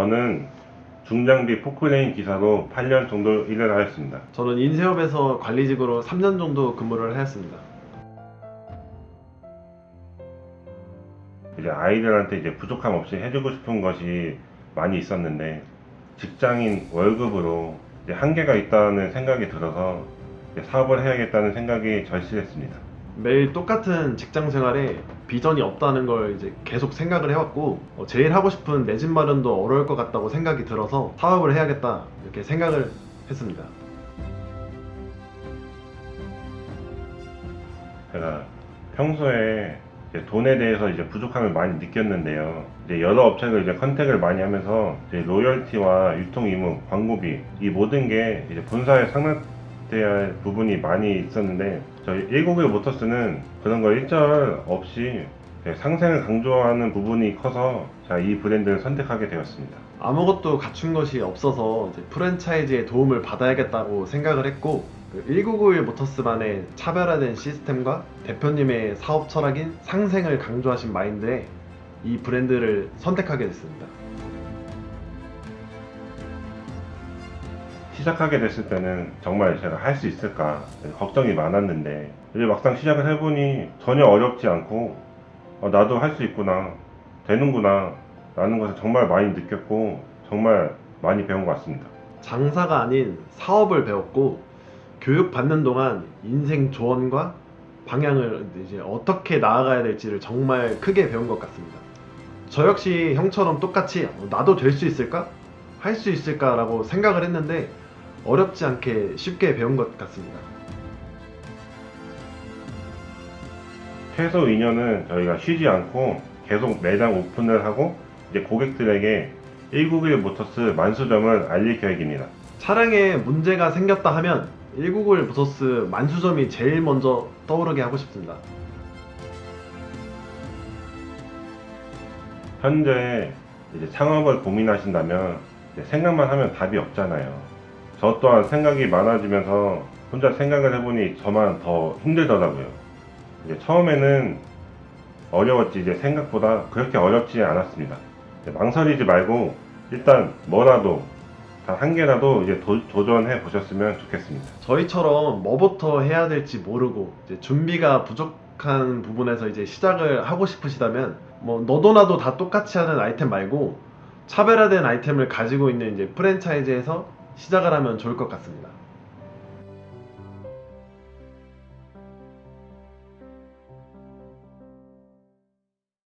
저는 중장비 포크레인 기사로 8년 정도 일을 하였습니다. 저는 인쇄업에서 관리직으로 3년 정도 근무를 하였습니다. 이제 아이들한테 이제 부족함 없이 해주고 싶은 것이 많이 있었는데 직장인 월급으로 이제 한계가 있다는 생각이 들어서 사업을 해야겠다는 생각이 절실했습니다. 매일 똑같은 직장 생활에 비전이 없다는 걸 이제 계속 생각을 해왔고 어, 제일 하고 싶은 내 집 마련도 어려울 것 같다고 생각이 들어서 사업을 해야겠다 이렇게 생각을 했습니다. 제가 평소에 이제 돈에 대해서 이제 부족함을 많이 느꼈는데요. 이제 여러 업체를 이제 컨택을 많이 하면서 이제 로열티와 유통 임무, 광고비 이 모든 게 이제 본사에 상납 할 부분이 많이 있었는데 저희 191 모터스는 그런 거 일절 없이 이제 상생을 강조하는 부분이 커서 제가 이 브랜드를 선택하게 되었습니다. 아무것도 갖춘 것이 없어서 프랜차이즈의 도움을 받아야겠다고 생각을 했고 1991 모터스만의 차별화된 시스템과 대표님의 사업 철학인 상생을 강조하신 마인드에 이 브랜드를 선택하게 됐습니다. 시작하게 됐을 때는 정말 제가 할 수 있을까 걱정이 많았는데 이제 막상 시작을 해보니 전혀 어렵지 않고 어, 나도 할 수 있구나 되는구나 라는 것을 정말 많이 느꼈고 정말 많이 배운 것 같습니다 장사가 아닌 사업을 배웠고 교육 받는 동안 인생 조언과 방향을 이제 어떻게 나아가야 될지를 정말 크게 배운 것 같습니다. 저 역시 형처럼 똑같이 어, 나도 될 수 있을까? 할 수 있을까라고 생각을 했는데 어렵지 않게 쉽게 배운 것 같습니다. 최소 2년은 저희가 쉬지 않고 계속 매장 오픈을 하고 이제 고객들에게 191 모터스 만수점을 알릴 계획입니다 차량에 문제가 생겼다 하면 191 모터스 만수점이 제일 먼저 떠오르게 하고 싶습니다. 현재 이제 창업을 고민하신다면 생각만 하면 답이 없잖아요. 저 또한 생각이 많아지면서 혼자 생각을 해보니 저만 더 힘들더라고요. 이제 처음에는 어려웠지 이제 생각보다 그렇게 어렵지 않았습니다. 망설이지 말고 일단 뭐라도 단한 개라도 이제 도, 도전해 보셨으면 좋겠습니다. 저희처럼 뭐부터 해야 될지 모르고 준비가 부족한 부분에서 이제 시작을 하고 싶으시다면 뭐 너도 나도 다 똑같이 하는 아이템 말고 차별화된 아이템을 가지고 있는 이제 프랜차이즈에서 시작을 하면 좋을 것 같습니다.